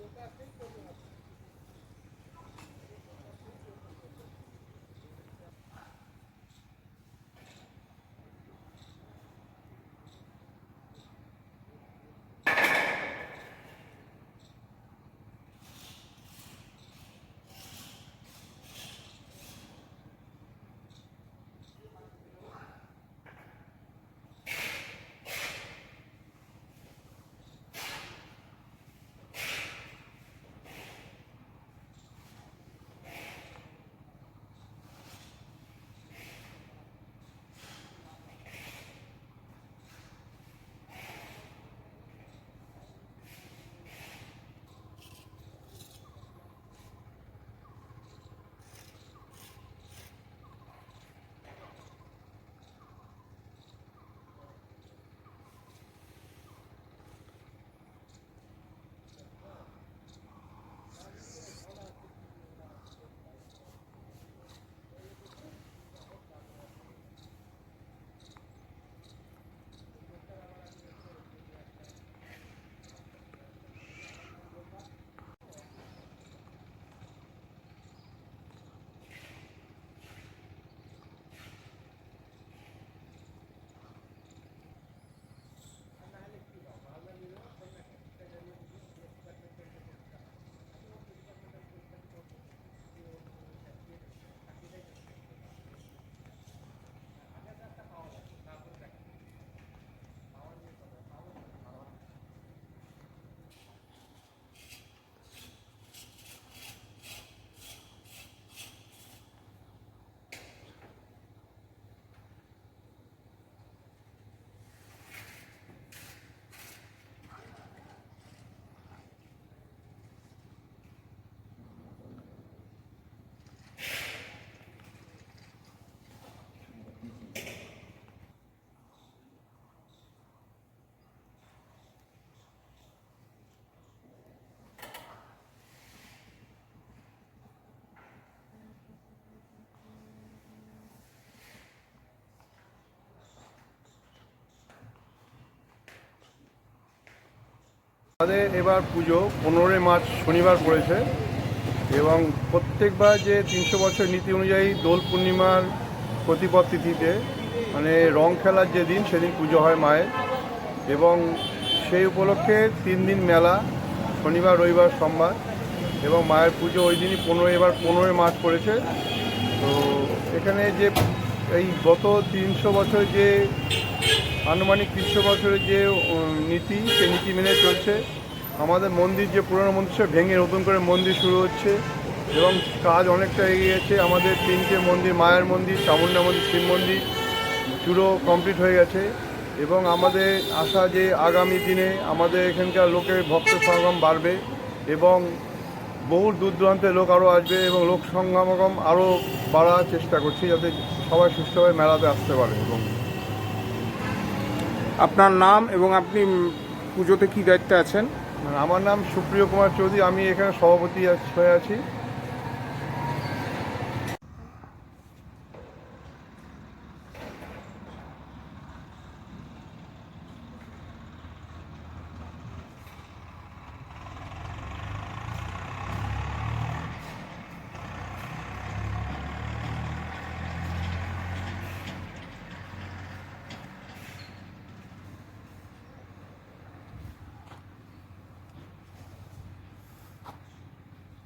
কেউ কাজ করবে না আমাদের এবার পুজো পনেরোই মার্চ শনিবার পড়েছে এবং প্রত্যেকবার যে তিনশো বছর নীতি অনুযায়ী দোল পূর্ণিমার প্রতিপদ তিথিতে মানে রং খেলার যে দিন, সেদিন পুজো হয় মায়ের। এবং সেই উপলক্ষে তিন দিন মেলা, শনিবার, রবিবার, সোমবার এবং মায়ের পুজো ওই দিনই পনেরো এবার পনেরোই মার্চ পড়েছে। তো এখানে যে এই গত তিনশো বছর যে আনুমানিক তিনশো বছরের যে নীতি, সে নীতি মেনে চলছে। আমাদের মন্দির যে পুরনো মন্দির সব ভেঙে নতুন করে মন্দির শুরু হচ্ছে। এবং কাজ অনেকটা এগিয়েছে আমাদের তিনটে মন্দির, মায়ের মন্দির চামুন্ডা মন্দির, শিব মন্দির, পুরো কমপ্লিট হয়ে গেছে। এবং আমাদের আশা যে আগামী দিনে আমাদের এখানকার লোকের ভক্ত সমাগম বাড়বে এবং বহু দূর দূরান্তের লোক আরও আসবে এবং লোক সমাগম আরও বাড়ার চেষ্টা করছি যাতে সবাই সুস্থভাবে মেলাতে আসতে পারে এবং আপনার নাম এবং আপনি পুজোতে কি দায়িত্বে আছেন? আমার নাম সুপ্রিয় কুমার চৌধুরী, আমি এখানে সভাপতি হয়ে আছি।